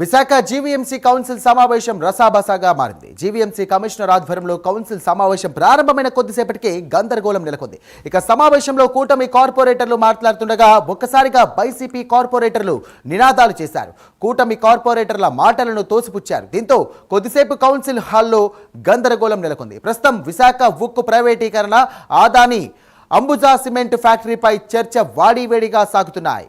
Visakha GVMC council సమావేశం రసాబసాగా మారింది. GVMC commissioner ఆధ్వర్యంలో కౌన్సిల్ సమావేశం ప్రారంభమైన కొద్దిసేపటికే గందరగోళం నెలకొంది. ఇక సమావేశంలో కూటమి కార్పొరేటర్లు మాట్లాడుతుండగా ఒక్కసారిగా వైసీపీ కార్పొరేటర్లు నినాదాలు చేశారు. కూటమి కార్పొరేటర్ల మాటలను తోసిపుచ్చారు. దీంతో కొద్దిసేపు కౌన్సిల్ హాల్లో గందరగోళం నెలకొంది. ప్రస్తుతం విశాఖ ఉక్కు ప్రైవేటీకరణ ఆదాని అంబుజా సిమెంట్ ఫ్యాక్టరీపై చర్చ వాడివేడిగా సాగుతున్నాయి.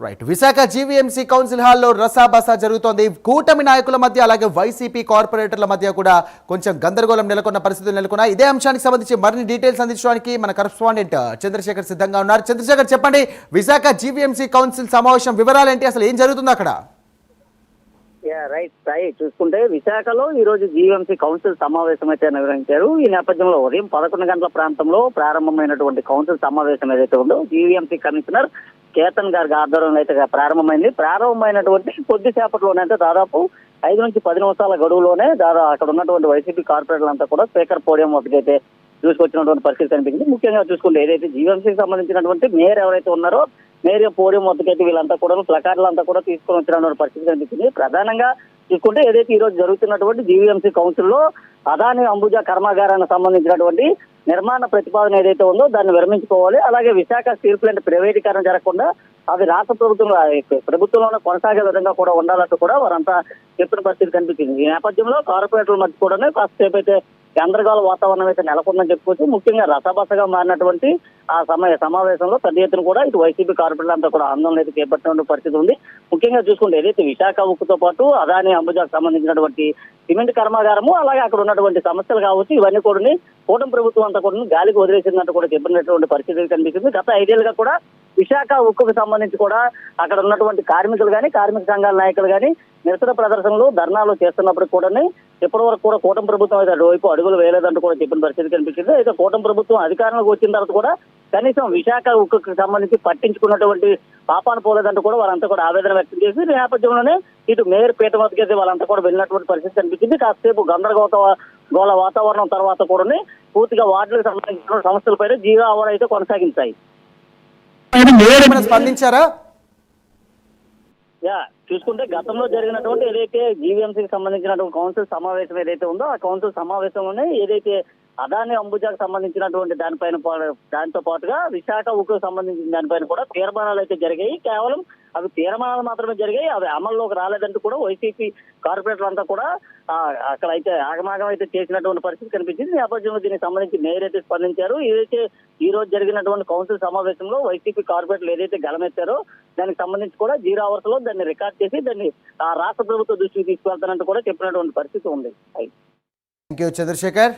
రైట్ విశాఖ జీవీఎంసీ కౌన్సిల్ హాల్లో రసాబసా జరుగుతోంది. కూటమి నాయకుల మధ్య అలాగే వైసీపీ కార్పొరేటర్ల మధ్య కూడా కొంచెం గందరగోళం నెలకొన్న పరిస్థితులు నెలకొన్నాయి. ఇదే అంశానికి సంబంధించి మరిన్ని డీటెయిల్స్ అందించడానికి మన కరస్పాండెంట్ చంద్రశేఖర్ సిద్ధంగా ఉన్నారు. చంద్రశేఖర్ చెప్పండి విశాఖ జీవీఎంసీ కౌన్సిల్ సమావేశం వివరాలు ఏంటి అసలు ఏం జరుగుతుంది అక్కడ? యా, రైట్ సాయి చూసుకుంటే విశాఖలో ఈ రోజు జీవీఎంసీ కౌన్సిల్ సమావేశం అయితే నిర్వహించారు. ఈ నేపథ్యంలో ఉదయం పదకొండు గంటల ప్రాంతంలో ప్రారంభమైనటువంటి కౌన్సిల్ సమావేశం ఏదైతే ఉందో జీవీఎంసీ కమిషనర్ కేతన్ గారి ఆధ్వర్యంలో అయితే ప్రారంభమైంది. ప్రారంభమైనటువంటి కొద్దిసేపట్లోనే అంటే దాదాపు ఐదు నుంచి పది నిమిషాల గడువులోనే దాదాపు అక్కడ ఉన్నటువంటి వైసీపీ కార్పొరేటర్లు అంతా కూడా స్పీకర్ పోడియం ఒకటైతే చూసుకొచ్చినటువంటి పరిస్థితి కనిపించింది. ముఖ్యంగా చూసుకుంటే ఏదైతే జీవీఎంసీకి సంబంధించినటువంటి మేయర్ ఎవరైతే ఉన్నారో మేయర్ పోడియం వద్దకైతే వీళ్ళంతా కూడా ప్లకార్డులు అంతా కూడా తీసుకొని వచ్చినటువంటి పరిస్థితి కనిపించింది. ప్రధానంగా చూసుకుంటే ఏదైతే ఈ రోజు జరుగుతున్నటువంటి జీవీఎంసీ కౌన్సిల్లో అదాని అంబుజా కర్మాగారానికి సంబంధించినటువంటి నిర్మాణ ప్రతిపాదన ఏదైతే ఉందో దాన్ని విరమించుకోవాలి. అలాగే విశాఖ స్టీల్ ప్లాంట్ ప్రైవేటీకరణ జరగకుండా అది రాష్ట్ర ప్రభుత్వం ప్రభుత్వంలోనే కొనసాగే విధంగా కూడా ఉండాలంటూ కూడా వారంతా చెప్పిన పరిస్థితి కనిపించింది. ఈ నేపథ్యంలో కార్పొరేటర్ల మధ్య కూడా కాసేపు అయితే గందరగోళ వాతావరణం అయితే నెలకొందని చెప్పుకోవచ్చు. ముఖ్యంగా రసబసగా మారినటువంటి ఆ సమయ సమావేశంలో పెద్ద ఎత్తున కూడా ఇటు వైసీపీ కార్పొరేటర్లు అంతా కూడా ఆందోళన అయితే చేపట్టిన పరిస్థితి ఉంది. ముఖ్యంగా చూసుకుంటే ఏదైతే విశాఖ ఉక్కుతో పాటు అదాని అంబుజాకు సంబంధించినటువంటి సిమెంట్ కర్మాగారము అలాగే అక్కడ ఉన్నటువంటి సమస్యలు కావచ్చు ఇవన్నీ కూడా కూటమి ప్రభుత్వం అంతా కూడా గాలికి వదిలేసిందంటూ కూడా చెప్పినటువంటి పరిస్థితి కనిపిస్తుంది. గత ఐదేళ్ళుగా కూడా విశాఖ ఉక్కుకు సంబంధించి కూడా అక్కడ ఉన్నటువంటి కార్మికులు కానీ కార్మిక సంఘాల నాయకులు కానీ నిరసన ప్రదర్శనలు ధర్నాలు చేస్తున్నప్పుడు కూడా ఇప్పటి వరకు కూడా కూటమి ప్రభుత్వం అయితే అటువైపు అడుగులు వేయలేదంటూ కూడా చెప్పిన పరిస్థితి కనిపించింది. అయితే కూటమి ప్రభుత్వం అధికారంలోకి వచ్చిన తర్వాత కూడా కనీసం విశాఖ ఉక్కుకు సంబంధించి పట్టించుకున్నటువంటి పాపాను పోలేదంటూ కూడా వాళ్ళంతా కూడా ఆవేదన వ్యక్తం చేసి నేపథ్యంలోనే ఇటు మేయర్ పీఠ వద్దకైతే వాళ్ళంతా కూడా వెళ్ళినటువంటి పరిస్థితి కనిపించింది. కాసేపు గందరగోళ గోళ వాతావరణం తర్వాత కూడా పూర్తిగా వార్డులకు సంబంధించిన సమస్యలపైన జీవో అవర్ అయితే కొనసాగించాయి. స్పందించారా? యా చూసుకుంటే గతంలో జరిగినటువంటి ఏదైతే జీవీఎంసీకి సంబంధించినటువంటి కౌన్సిల్ సమావేశం ఏదైతే ఉందో ఆ కౌన్సిల్ సమావేశంలోనే ఏదైతే అదాని అంబుజాకు సంబంధించినటువంటి దానిపైన దానితో పాటుగా విశాఖ ఉక్కు సంబంధించిన దానిపైన కూడా తీర్మానాలు అయితే జరిగాయి. కేవలం అవి తీర్మానాలు మాత్రమే జరిగాయి. అవి అమల్లోకి రాలేదంటూ కూడా వైసీపీ కార్పొరేటర్లు అంతా కూడా అక్కడ అయితే ఆగమాగం అయితే చేసినటువంటి పరిస్థితి కనిపించింది. నేపథ్యంలో దీనికి సంబంధించి మేయర్ అయితే స్పందించారు. ఏదైతే ఈ రోజు జరిగినటువంటి కౌన్సిల్ సమావేశంలో వైసీపీ కార్పొరేటర్లు ఏదైతే గలమెత్తారో దానికి సంబంధించి కూడా జీరో అవర్స్లో దాన్ని రికార్డ్ చేసి దాన్ని రాష్ట్ర ప్రభుత్వ దృష్టికి తీసుకువెళ్తానంటూ కూడా చెప్పినటువంటి పరిస్థితి ఉంది. Thank you Chandrashekhar.